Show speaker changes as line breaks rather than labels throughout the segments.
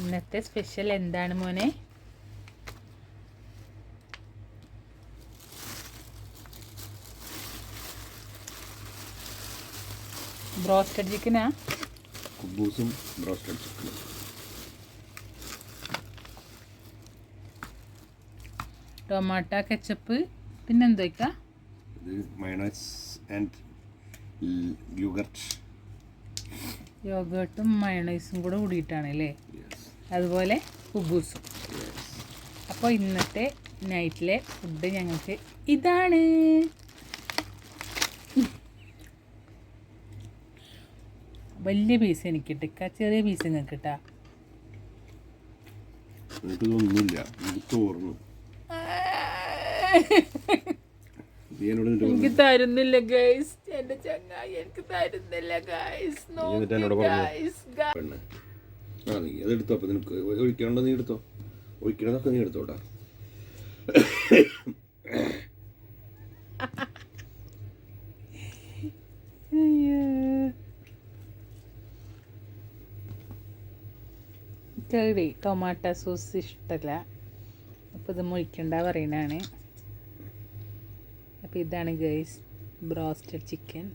ഇന്നത്തെ സ്പെഷ്യൽ എന്താണ് മോനെ? ബ്രോസ്റ്റഡ് ചിക്കനാ?
കുബൂസും ബ്രോസ്റ്റഡ് ചിക്കനും.
ടൊമാറ്റോ കെച്ചപ്പ് പിന്നെന്തോയ്ക്കാ
മയണൈസ് ആൻഡ് യൂഗർട്ട്.
യോഗട്ടും മയണൈസും കൂടെ കൂടിയിട്ടാണ് അല്ലേ അതുപോലെ കുബൂസും. അപ്പോൾ ഇന്നത്തെ നൈറ്റിലെ ഫുഡ് ഞങ്ങൾക്ക് ഇതാണ്. വലിയ പീസ് എനിക്ക് കിട്ടുക ചെറിയ പീസ് നിങ്ങൾക്ക് കിട്ടാ
എനിക്കിതൊന്നുമില്ല എനിക്ക് നീ എന്നോട്
എനിക്ക്. തരുന്നില്ല ഗൈസ് എന്റെ ചങ്ങായി എനിക്ക് തരുന്നില്ല ഗൈസ്
എന്നിട്ട് എന്നോട് പറഞ്ഞു. പെണ്ണ്. ആ നീ അത് എടുത്തോ അപ്പം നിനക്ക് ഒഴിക്കണ്ടോ നീ എടുത്തോ? ഒഴിക്കണതൊക്കെ നീ എടുത്തോട്ടാ
കേടി ടൊമാറ്റോ സോസ് ഇഷ്ടമല്ല അപ്പോൾ ഇത് മുഴിക്കണ്ട പറയണാണ് അപ്പോൾ ഇതാണ് ഗൈസ് ബ്രോസ്റ്റഡ് ചിക്കൻ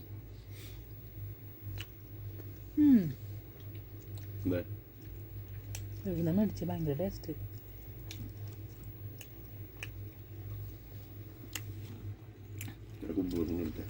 ഇവിടുന്ന് മേടിച്ച് ഭയങ്കര ടേസ്റ്റ് കുമ്പൂരിന് എടുത്തേ.